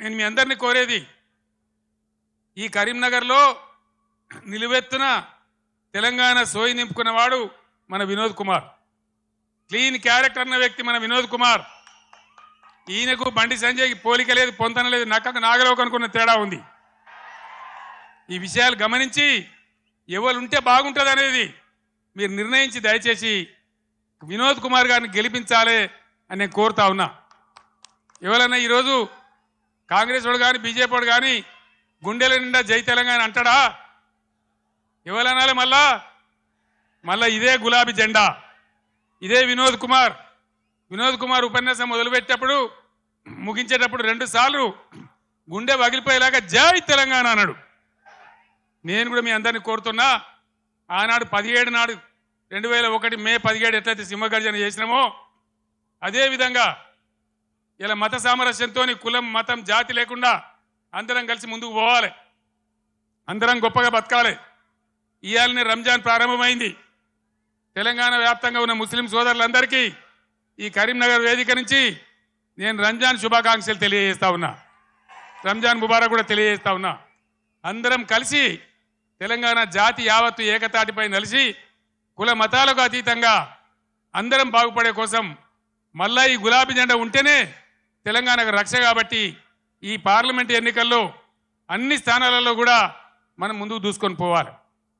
నేను మీ అందరినీ కోరేది ఈ కరీంనగర్లో నిలువెత్తున తెలంగాణ సోయి నింపుకున్నవాడు మన వినోద్ కుమార్. క్లీన్ క్యారెక్టర్ అన్న వ్యక్తి మన వినోద్ కుమార్. ఈయనకు బండి సంజయ్కి పోలిక లేదు పొంతన లేదు నక్కకు నాగలోకి అనుకున్న తేడా ఉంది. ఈ విషయాలు గమనించి ఎవరు ఉంటే బాగుంటుంది అనేది మీరు నిర్ణయించి దయచేసి వినోద్ కుమార్ గారిని గెలిపించాలి అని నేను కోరుతా ఉన్నా. ఎవరన్నా ఈరోజు కాంగ్రెస్ వాడు కానీ బీజేపీ వాడు కానీ గుండెల నిండా జై తెలంగాణ అంటాడా? ఎవరనాలి మళ్ళా? మళ్ళా ఇదే గులాబీ జెండా. ఇదే వినోద్ కుమార్. వినోద్ కుమార్ ఉపన్యాసం మొదలుపెట్టేటప్పుడు ముగించేటప్పుడు రెండు సార్లు గుండె వగిలిపోయేలాగా జై తెలంగాణ అన్నాడు. నేను కూడా మీ అందరినీ కోరుతున్నా ఆనాడు పదిహేడు నాడు రెండు వేల ఒకటి మే పదిహేడు ఎట్లయితే సింహగర్జన చేసినామో అదే విధంగా ఇలా మత సామరస్యంతో కులం మతం జాతి లేకుండా అందరం కలిసి ముందుకు పోవాలి. అందరం గొప్పగా బతకాలి. ఇవాళనే రంజాన్ ప్రారంభమైంది. తెలంగాణ వ్యాప్తంగా ఉన్న ముస్లిం సోదరులందరికీ ఈ కరీంనగర్ వేదిక నుంచి నేను రంజాన్ శుభాకాంక్షలు తెలియజేస్తా ఉన్నా. రంజాన్ ముబారక్ కూడా తెలియజేస్తా ఉన్నా. అందరం కలిసి తెలంగాణ జాతి యావత్తు ఏకతాటిపై నలిసి కుల మతాలకు అతీతంగా అందరం బాగుపడే కోసం మళ్ళా ఈ గులాబీ జెండా ఉంటేనే తెలంగాణకు రక్ష కాబట్టి ఈ పార్లమెంట్ ఎన్నికల్లో అన్ని స్థానాలలో కూడా మనం ముందుకు దూసుకొని పోవాలి.